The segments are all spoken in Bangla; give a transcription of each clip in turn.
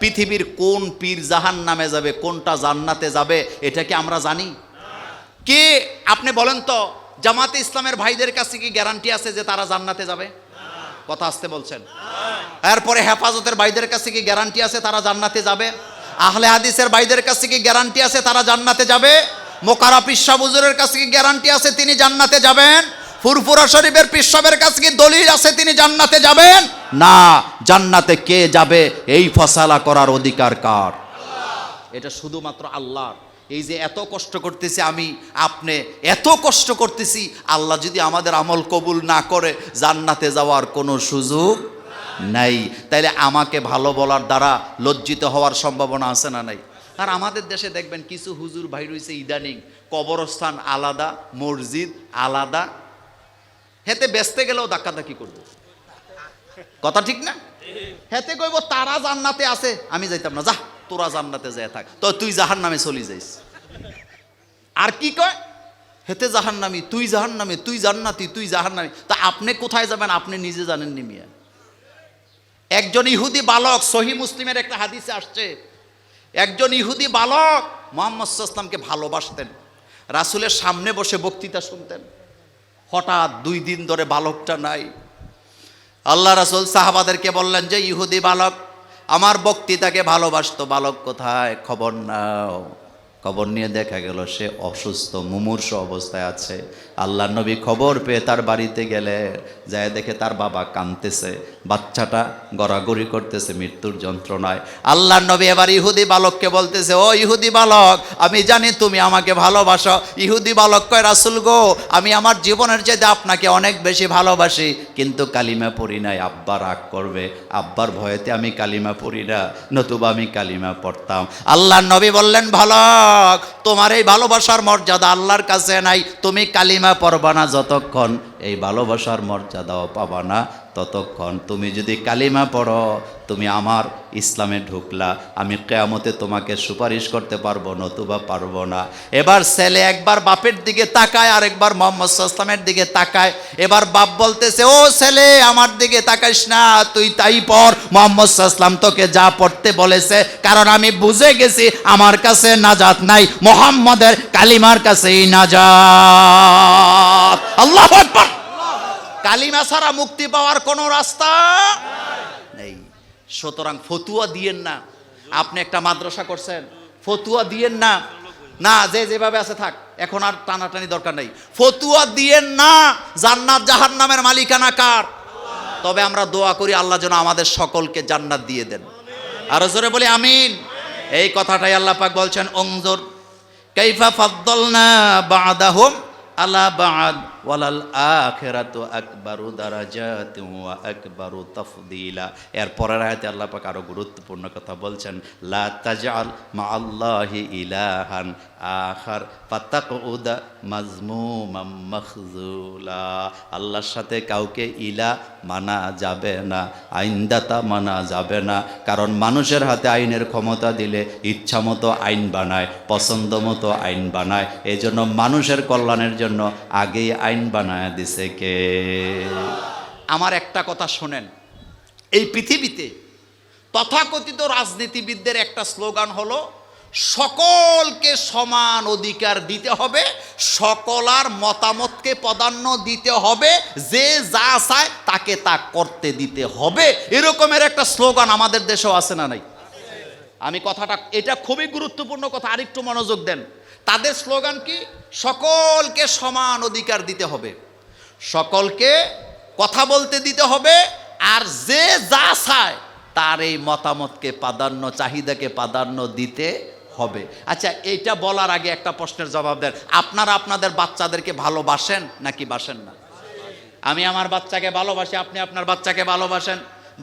পৃথিবীর কোন পীর জাহান নামে যাবে, কোনটা জান্নাতে যাবে, এটা কি আমরা জানি? কে আপনি বলেন তো, জামাতে ইসলামের ভাইদের কাছে কি গ্যারান্টি আছে যে তারা জান্নাতে যাবে? কথা আসতে বলছেন। এরপরে হেফাজতের ভাইদের কাছে কি গ্যারান্টি আছে তারা জান্নাতে যাবে? আহলে হাদিসের ভাইদের কাছে কি গ্যারান্টি আছে তারা জান্নাতে যাবে? মোকারা পিসা বুজুরের কাছে কি গ্যারান্টি আছে তিনি জান্নাতে যাবেন? ফুরফুরা শরীফের পিসাবের কাছে কি দলিল আছে তিনি জান্নাতে যাবেন? না, জান্নাতে কে যাবে? এই ফসালা করার অধিকার কার? এটা শুধুমাত্র আল্লাহর। এই যে এত কষ্ট করতেছি আমি, আপনি এত কষ্ট করতেছি, আল্লাহ যদি আমাদের আমল কবুল না করে, জান্নাতে যাওয়ার কোনো সুযোগ নাই। তাইলে আমাকে ভালো বলার দ্বারা লজ্জিত হওয়ার সম্ভাবনা আছে না নাই? আর আমাদের দেশে দেখবেন কিছু হুজুর ভাই রয়েছে ইদানিং, কবরস্থান আলাদা, মসজিদ আলাদা হেতে বেচতে গেলেও ধাক্কাধাক্কি করব। কথা ঠিক না? হেতে কইব, তারা জান্নাতে আছে। আমি যাইতাম না, যা, তোরা জান্নাতে যায় থাক। তো তুই জাহান নামে চলি যাইস। আর কি কয়? হেতে জাহান নামি তুই জাহান নামে তুই জান্নাতি, তুই জাহান নামি তা আপনি কোথায় যাবেন? আপনি নিজে জানেন নি মিয়া। একজন ইহুদি বালক, সহি মুসলিমের একটা হাদিসে আসছে, একজন ইহুদি বালক মোহাম্মদ ইসলামকে ভালোবাসতেন, রাসুলের সামনে বসে বক্তৃতা শুনতেন। হঠাৎ দুই দিন ধরে বালকটা নাই আল্লাহ রাসুল সাহাবাদেরকে বললেন যে ইহুদি বালক আমার বক্তৃতাকে ভালোবাসত বালক কোথায়? খবর নাও। খবর নিয়ে দেখা গেল সে অসুস্থ, মুমূর্ষ অবস্থায় আছে। আল্লাহ নবী খবর পেয়ে তার বাড়িতে গেলে, যায় দেখে তার বাবা কাঁদতেছে, বাচ্চাটা গড়াগড়ি করতেছে মৃত্যুর যন্ত্রণায়। আল্লাহ নবী এবার ইহুদি বালককে বলতেছে, ও ইহুদি বালক, আমি জানি তুমি আমাকে ভালোবাসো। ইহুদি বালক কয়, রাসুল গো, আমি আমার জীবনের চাইতে আপনাকে অনেক বেশি ভালোবাসি। কিন্তু কালিমা পড়ি নাই, আব্বা রাগ করবে। আব্বার ভয়েতে আমি কালিমা পড়ি না, নতুবা আমি কালিমা পড়তাম। আল্লাহ নবী বললেন ভালক তোমার এই ভালোবাসার মর্যাদা আল্লাহর কাছে নাই, তুমি কালিমা পড়বা না যতক্ষণ এই ভালোবাসার মর্যাদাও পাবা না। ততক্ষণ তুমি যদি কালিমা পড়ো, তুমি আমার ইসলামে ঢুকলা। আমি কেয়ামতে তোমাকে সুপারিশ করতে পারব, নতুবা পারব না। এবার ছেলে একবার বাপের দিকে তাকায় আর একবার মোহাম্মদ ইসলামের দিকে তাকায়। এবার বাপ বলতেছে, ও ছেলে, আমার দিকে তাকাইস না, তুই তাই পড়। মোহাম্মদ ইসলাম তোকে যা পড়তে বলেছে, কারণ আমি বুঝে গেছি আমার কাছে নাজাত নাই, মোহাম্মদের কালিমার কাছেই নাজাত। আল্লাহ কালিমা ছাড়া মুক্তি পাওয়ার কোনো রাস্তা নেই। সুতরাং ফতুয়া দিয়েন না। আপনি একটা মাদ্রাসা করছেন, ফতুয়া দিয়েন না। না, যে যেভাবে আছে থাক, এখন আর টানাটানি দরকার নেই। ফতুয়া দিয়েন না, জান্নাত জাহান নামের মালিকানা কার? তবে আমরা দোয়া করি আল্লাহ যেন আমাদের সকলকে জান্নাত দিয়ে দেন। আরও জোরে বলি, আমিন। এই কথাটাই আল্লাহ পাক বলছেন, অংজর, কাইফা ফাদ্দলনা বাদাহুম আলা বাদ। ওয়ালাল আখিরাতু আকবারু দারাজাতিন ওয়া আকবারু এর পরের আয়াতে আল্লাহ পাক গুরুত্বপূর্ণ কথা বলছেন, লা তাজআল মাআল্লাহি ইলাহান আখার ফাতাকুদা মাজমুমাম মাখজুলা। আল্লাহর সাথে কাউকে ইলা মানা যাবে না, আইনদাতা মানা যাবে না, কারণ মানুষের হাতে আইনের ক্ষমতা দিলে ইচ্ছা মতো আইন বানায়, পছন্দ মতো আইন বানায়। এই জন্য মানুষের কল্যাণের জন্য আগেই আইন বানায় দিছে কে? আমার একটা কথা শোনেন। এই পৃথিবীতে তথাকথিত রাজনীতিবিদদের একটা স্লোগান হলো, সকলকে সমান অধিকার দিতে হবে সকলার মতামতকে প্রাধান্য দিতে হবে, যে যা চায় তাকে তা করতে দিতে হবে। এরকমের একটা স্লোগান আমাদের দেশেও আছে না নাই? আমি কথাটা, এটা খুবই গুরুত্বপূর্ণ কথা, আরেকটু মনোযোগ দেন। তাদের স্লোগান কি? সকলকে সমান অধিকার দিতে হবে। সকলকে কথা বলতে দিতে হবে আর যে যা চায় তার এই মতামতকে প্রাধান্য, চাহিদাকে প্রাধান্য দিতে হবে। আচ্ছা এইটা বলার আগে একটা প্রশ্নের জবাব দেন। আপনারা আপনাদের বাচ্চাদেরকে ভালোবাসেন নাকি বাসেন না? আমি আমার বাচ্চাকে ভালোবাসি, আপনি আপনার বাচ্চাকে ভালোবাসেন?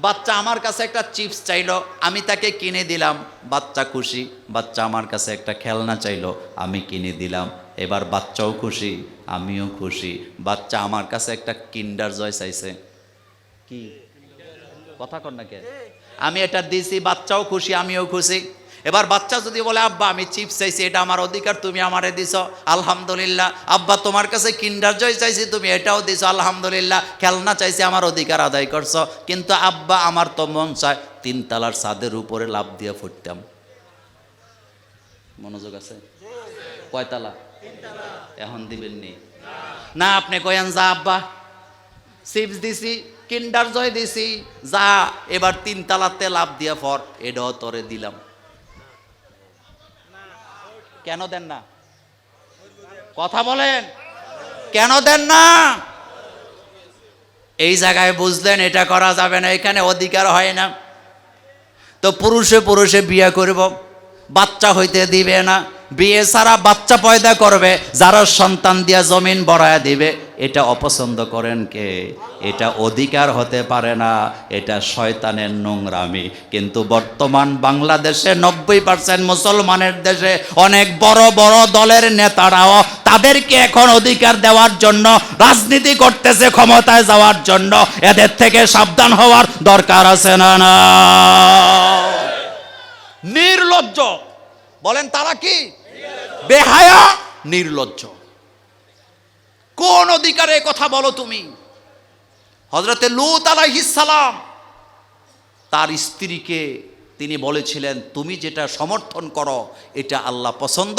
বাচ্চা আমার কাছে একটা চিপস চাইলো, আমি তাকে কিনে দিলাম। বাচ্চা খুশি, বাচ্চা আমার কাছে একটা খেলনা চাইলো, আমি কিনে দিলাম। এবার বাচ্চাও খুশি, আমিও খুশি। বাচ্চা আমার কাছে একটা কিন্ডার জয় চাইছে। কি? কথা কর নাকি আমি এটা দিছি, বাচ্চাও খুশি, আমিও খুশি। এবার বাচ্চা যদি বলে, আব্বা, আমি চিপস চাইছি, এটা আমার অধিকার, তুমি আমারে দিছ। আলহামদুলিল্লাহ। আব্বা, তোমার কাছে কিন্ডার জয় চাইছি, তুমি এটাও দিছ। আলহামদুলিল্লাহ, খেলনা চাইছি, আমার অধিকার আদায় করছ। কিন্তু আব্বা, আমার তো মন চায় তিনতলার ছাদের উপরে লাভ দিয়ে ফুটতাম। মনোযোগ আছে? কয়তলা এখন দিবেননি। না, আপনি কয়েন যা, আব্বা চিপস দিছি, কিন্ডার জয় দিছি, যা, এবার তিনতলাতে লাভ দিয়া ফর এটাও তরে দিলাম। কেন দেন না? কথা বলেন। কেন দেন না? এই জায়গায় বুঝলেন এটা করা যাবে না, এখানে অধিকার হয় না। তো পুরুষে পুরুষে বিয়ে করব, বাচ্চা হইতে দিবে না। বিয়ে ছাড়া বাচ্চা পয়দা করবে, যারা সন্তান দিয়া জমিন বড়ায় দিবে। এটা অপছন্দ করেন কে? এটা অধিকার হতে পারে না এটা শয়তানের নোংরামি। কিন্তু বর্তমান বাংলাদেশে নব্বই পার্সেন্ট মুসলমানের দেশে অনেক বড় বড় দলের নেতারাও তাদেরকে এখন অধিকার দেওয়ার জন্য রাজনীতি করতেছে ক্ষমতায় যাওয়ার জন্য। এদের থেকে সাবধান হওয়ার দরকার আছে না না? নির্লজ্জ। বলেন তারা কি? বেহায়া নির্লজ্জ। কোন অধিকারে কথা বলো তুমি? হজরতে লুত আলাইহিসালাম তার স্ত্রীকে তিনি বলেছিলেন, তুমি যেটা সমর্থন করো, এটা আল্লাহ পছন্দ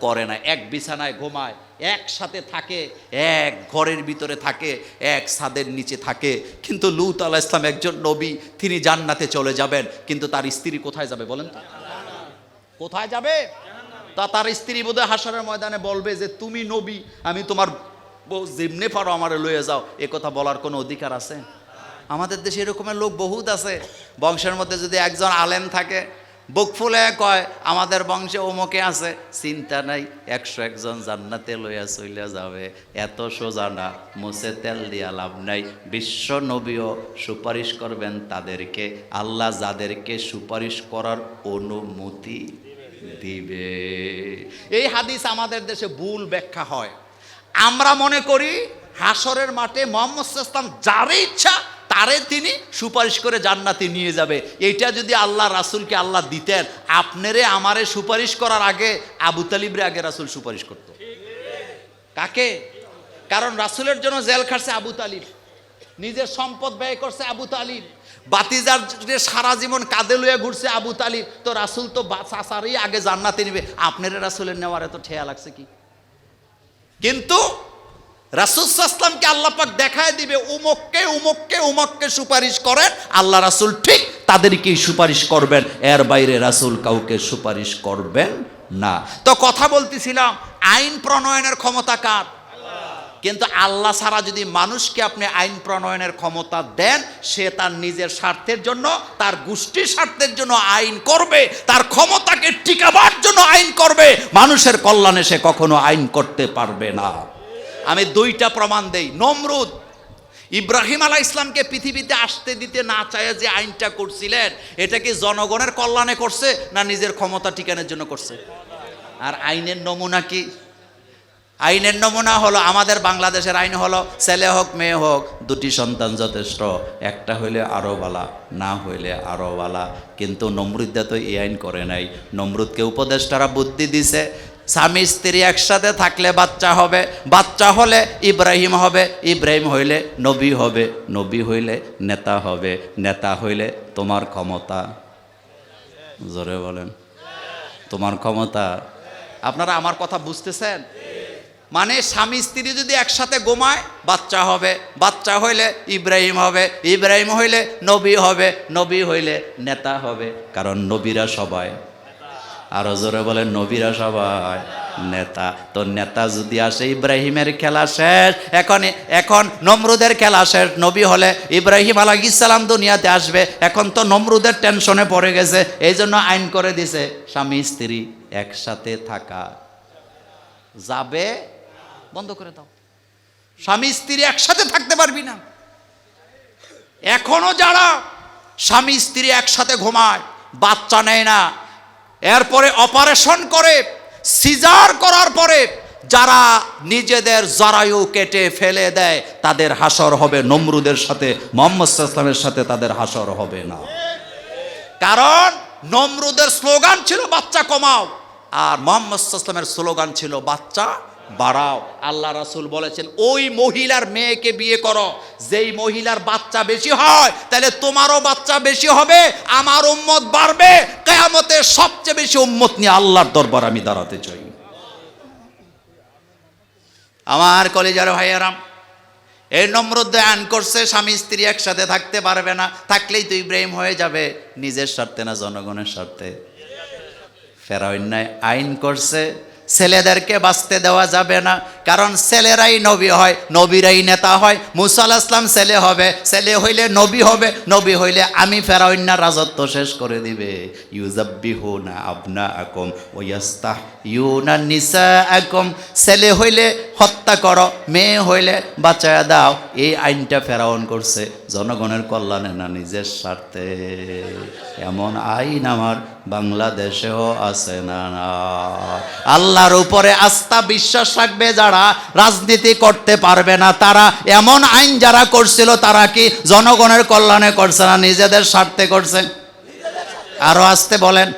করে না। এক বিছানায় ঘুমায়, একসাথে থাকে, এক ঘরের ভিতরে থাকে, এক ছাদের নিচে থাকে। কিন্তু লুত আলাহ ইসলাম একজন নবী, তিনি জান্নাতে চলে যাবেন, কিন্তু তার স্ত্রী কোথায় যাবে বলেন তো? কোথায় যাবে? তা তার স্ত্রী বোধহয় হাসরের ময়দানে বলবে যে, তুমি নবী, আমি তোমার বউ যেমনে পারো আমারে লয়ে যাও, এ কথা বলার কোনো অধিকার আছে? আমাদের দেশে এরকমের লোক বহুত আছে। বংশের মধ্যে যদি একজন আলেম থাকে, বুক ফুলে কয়, আমাদের বংশে অমুকে আছে। চিন্তা নাই, একশো একজন জান্নাতে লইয়া চইলা যাবে। এত সোজা না, মুছে তেল দিয়া লাভ নাই। বিশ্ব নবীও সুপারিশ করবেন তাদেরকে। আল্লাহ যাদেরকে সুপারিশ করার অনুমতি দিবে। এই হাদিস আমাদের দেশে ভুল ব্যাখ্যা হয়। আমরা মনে করি হাসরের মাঠে মোহাম্মদ ইসলাম যারে ইচ্ছা, তারে তিনি সুপারিশ করে জান্নাতে নিয়ে যাবে। এইটা যদি আল্লাহ রাসুলকে আল্লাহ দিতেন, আপনারে আমারে সুপারিশ করার আগে আবু তালিবরে আগে রাসুল সুপারিশ করত। কাকে? কারণ রাসুলের জন্য জেল খাটছে আবু তালিব। নিজের সম্পদ ব্যয় করছে আবু তালিব। বাতিজার যে সারা জীবন কাঁদে লুয়ে ঘুরছে আবু তালিব। তো রাসুল তো চাষারই আগে জান্নাতে নিবে। আপনার রাসুলের নেওয়ার এত ঠেয়া লাগছে কি? কিন্তু রাসুলসাল্লামকে আল্লাহ পাক দেখায় দিবে, উমককে উমককে উমককে সুপারিশ করেন, আল্লাহ রাসুল ঠিক তাদেরকেই সুপারিশ করবেন, এর বাইরে রাসুল কাউকে সুপারিশ করবেন না। তো কথা বলতেছিলাম, আইন প্রণয়নের ক্ষমতা কার? কিন্তু আল্লাহ ছাড়া যদি মানুষকে আপনি আইন প্রণয়নের ক্ষমতা দেন, সে তার নিজের স্বার্থের জন্য, তার গোষ্ঠীর স্বার্থের জন্য আইন করবে, তার ক্ষমতাকে টিকাবার জন্য আইন করবে। মানুষের কল্যাণে সে কখনো আইন করতে পারবে না। আমি দুইটা প্রমাণ দেই। নমরুদ, ইব্রাহিম আলাহ ইসলামকে পৃথিবীতে আসতে দিতে না চায় যে আইনটা করছিলেন, এটা কি জনগণের কল্যাণে করছে না নিজের ক্ষমতা টিকানোর জন্য করছে? আর আইনের নমুনা কি? আইনের নমুনা হলো আমাদের বাংলাদেশের আইন হলো ছেলে হোক, মেয়ে হোক। দুটি সন্তান যথেষ্ট, একটা হইলে আরও বালা না হইলে আরও বালা কিন্তু নমরুদ্দা তো এই আইন করে নাই। নমরুদকে উপদেষ্টারা বুদ্ধি দিছে, স্বামী, স্ত্রী একসাথে থাকলে বাচ্চা হবে, বাচ্চা হলে ইব্রাহিম হবে, ইব্রাহিম হইলে নবী হবে, নবী হইলে নেতা হবে, নেতা হইলে তোমার ক্ষমতা। জোরে বলেন। তোমার ক্ষমতা। আপনারা আমার কথা বুঝতেছেন? মানে স্বামী স্ত্রী যদি একসাথে গোমায় বাচ্চা হবে। বাচ্চা হইলে ইব্রাহিম হবে। ইব্রাহিম হইলে নবী হবে। নবী হইলে নেতা হবে। কারণ নবীরা সবাই। আরও জোরে বলেন, নবীরা সবাই নেতা। তো নেতা যদি আসে, ইব্রাহিমের খেলা শেষ। এখন এখন নমরুদের খেলা শেষ। নবী হলে ইব্রাহিম আলাহ ইসালাম দুনিয়াতে আসবে। এখন তো নমরুদের টেনশনে পড়ে গেছে। এই জন্য আইন করে দিছে, স্বামী স্ত্রী একসাথে থাকা। যাবে বন্ধ করে দাও। স্বামী স্ত্রী একসাথে থাকতে পারবি না। এখনও যারা স্বামী স্ত্রী একসাথে ঘুমায়, বাচ্চা নেয় না। এরপরে অপারেশন করে, সিজার করার পরে যারা নিজেদের জরায়ু কেটে ফেলে দেয়, তাদের হাসর হবে। নমরুদের সাথে, মোহাম্মদ ইসলামের সাথে তাদের হাসর হবে না। কারণ নমরুদের স্লোগান ছিল, বাচ্চা কমাও। আর মোহাম্মদ ইসলামের স্লোগান ছিল, বাচ্চা বাড়াও। আল্লাহ রাসুল বলেছেন, ওই মহিলার মেয়েকে বিয়ে করো। যেই মহিলার বাচ্চা বেশি হয়, তাহলে তোমারও বাচ্চা বেশি হবে, আমার উম্মত বাড়বে। কেয়ামতে সবচেয়ে বেশি উম্মত নিয়ে আল্লাহর দরবার আমি দাঁড়াতে চাই। আমার কলেজার ভাইয়ারাম, এই নম্রদ আইন করছে, স্বামী স্ত্রী একসাথে থাকতে পারবে না। থাকলেই তো ইব্রাহিম হয়ে যাবে। নিজের স্বার্থে না জনগণের স্বার্থে? ফেরাউন্যায় আইন করছে ছেলেদেরকে বাঁচতে দেওয়া যাবে না। কারণ ছেলেরাই নবী হয়, নবীরাই নেতা হয়। মুসা ইসলাম ছেলে হবে, ছেলে হইলে নবী হবে, নবী হইলে আমি ফেরাউন্না রাজত্ব শেষ করে দিবে। ইউজাব্বিহু না আবনা আকম ওয়াস্তাহ ইউনা নিসা আকম ছেলে হইলে হত্যা করো, মেয়ে হইলে বাঁচায় দাও। এই আইনটা ফেরাউন করছে। জনগণের কল্যাণে না নিজের স্বার্থে। এমন আইন আমার বাংলাদেশেও আছে না আল্লাহর উপরে আস্থা, বিশ্বাস রাখবে যারা রাজনীতি করতে পারবে না, তারা এমন আইন যারা করছিল, তারা কি জনগণের কল্যাণে করছে না, নিজেদের স্বার্থে করছে? আরও আসতে বলেন।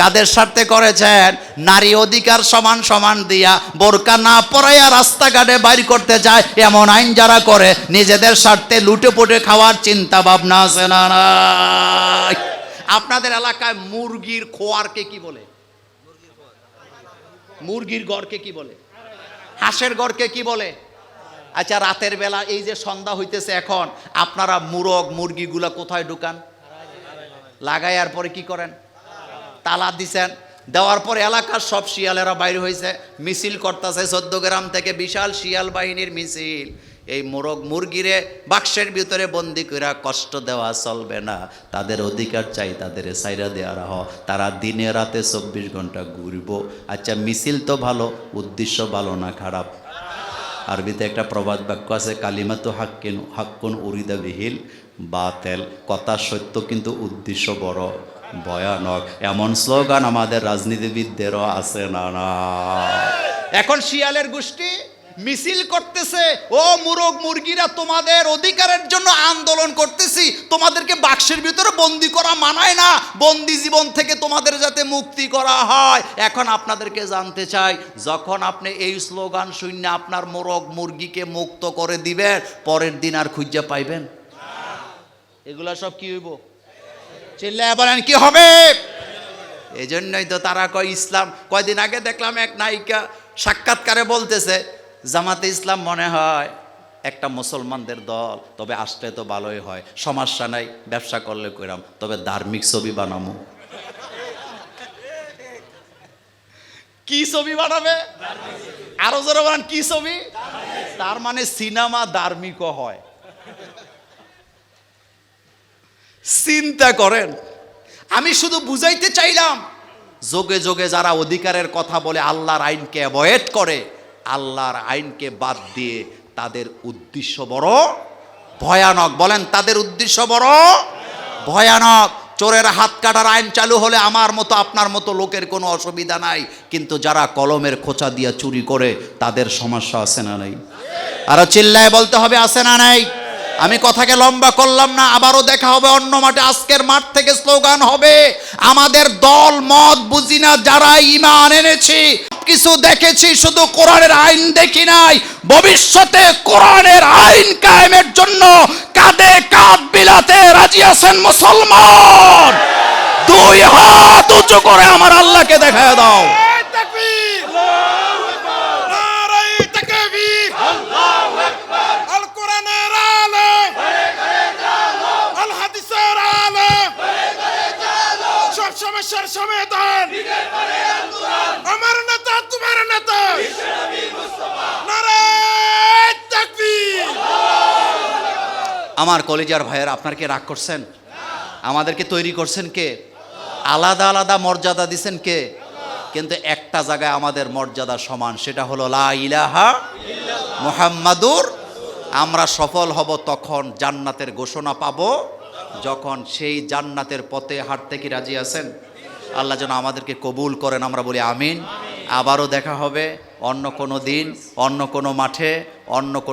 কাদের স্বার্থে করেছেন? নারী অধিকার সমান সমান দিয়া বোরকা না পরাইয়া রাস্তাঘাটে বাইর করতে চায় এমন আইন যারা করে, নিজেদের স্বার্থে লুটে পুটে খাওয়ার চিন্তা ভাবনা আছে না আপনাদের এলাকায় মুরগির খোয়ারকে কি বলে? মুরগির গড়কে কি বলে? হাঁসের গড়কে কি বলে? আচ্ছা রাতের বেলা এই যে সন্ধ্যা হইতেছে এখন, আপনারা মুরগ মুরগিগুলা কোথায় ঢুকান? লাগাইয়ার পরে কি করেন? তালা দিছেন। দেওয়ার পর এলাকার সব শিয়ালেরা বাইর হয়েছে মিছিল করতেছে চোদ্দ গ্রাম থেকে বিশাল শিয়াল বাহিনীর মিছিল। এই মোরগ মুরগিরে বাক্সের ভিতরে বন্দি করে কষ্ট দেওয়া চলবে না। তাদের অধিকার চাই, তাদের সাইরা দেওয়ার হ তারা দিনে রাতে চব্বিশ ঘণ্টা ঘুরব। আচ্ছা মিছিল তো ভালো, উদ্দেশ্য ভালো না খারাপ? আরবিতে একটা প্রবাদ বাক্য আছে, কালিমাতু হাক্কিন, হাক্কুন উরিদা বিহিল বাতেল। কথা সত্য কিন্তু উদ্দেশ্য বড়। ভয়ানক। এমন স্লোগান আমাদের রাজনীতিবিদদেরও আছে না না এখন শিয়ালের গোষ্ঠী মিছিল করতেছে, ও মুরগ মুরগিরা, তোমাদের অধিকারের জন্য আন্দোলন করতেছি। তোমাদেরকে বাক্সের ভিতরে বন্দি করা মানায় না। বন্দি জীবন থেকে তোমাদের যাতে মুক্তি করা হয়। এখন আপনাদেরকে জানতে চাই, যখন আপনি এই স্লোগান শূন্য আপনার মোরগ মুরগিকে মুক্ত করে দিবেন, পরের দিন আর খুঁজে পাইবেন? এগুলা সব কি হইব? চিল্লায় বলেন কি হবে? এই জন্যই তো তারা কয় ইসলাম কয়দিন আগে দেখলাম এক নায়িকা সাক্ষাৎকারে বলতেছে জামাতে ইসলাম মনে হয় একটা মুসলমানদের দল তবে আসলে তো ভালোই হয় সমস্যা নাই ব্যবসা করলে কইরাম তবে ধার্মিক ছবি বানামো। কি ছবি বানাবে? আরও জোরে বানান কি ছবি? তার মানে সিনেমা ধার্মিকও হয়। চিন্তা করেন। আমি শুধু বুঝাইতে চাইলাম, যোগে যোগে যারা অধিকারের কথা বলে আল্লাহর আইনকে অ্যাভয়েড করে, আল্লাহর আইনকে বাদ দিয়ে তাদের উদ্দেশ্য বড় ভয়ানক। বলেন, তাদের উদ্দেশ্য বড় ভয়ানক। চোরের হাত কাটার আইন চালু হলে আমার মতো, আপনার মতো লোকের কোনো অসুবিধা নাই। কিন্তু যারা কলমের খোঁচা দিয়ে চুরি করে, তাদের সমস্যা আছে না নাই? আরও চিল্লায় বলতে হবে, আছে না নাই? আমি কথাকে লম্বা করলাম না, আবারও দেখা হবে অন্য মাঠে। আজকের মাঠ থেকে স্লোগান হবে, আমাদের দল মত বুঝি না, যারা ইমান এনেছি কিছু দেখেছি, শুধু কোরআনের আইন দেখি নাই। ভবিষ্যতে কোরআনের আইন কায়েমের জন্য কাঁধে কাঁধ বিলাতে রাজি আছেন মুসলমান। দুই হাত উঁচু করে আমার আল্লাহকে দেখায় দাও তাকবীর নারায়ে তাকবীর আল কোরআনের আলো আল হাদিসের আলো সব সমস্যার সমাধান আমার নেতা তোমার নেতা নারায়ে তাকবীর আমার কলেজার ভাইয়ের, আপনার কে রাগ করছেন? আমাদেরকে তৈরি করছেন কে? আলাদা আলাদা মর্যাদা দিছেন কে? কিন্তু একটা জায়গায় আমাদের মর্যাদা সমান, সেটা হলো লা ইলাহা মুহাম্মাদুর। আমরা সফল হব তখন জান্নাতের ঘোষণা পাবো, যখন সেই জান্নাতের পথে হাঁটতে কি রাজি আছেন? আল্লাহ যেন আমাদেরকে কবুল করেন, আমরা বলি আমিন। আবারও দেখা হবে অন্য কোনো দিন, অন্য কোনো মাঠে, অন্য কোনো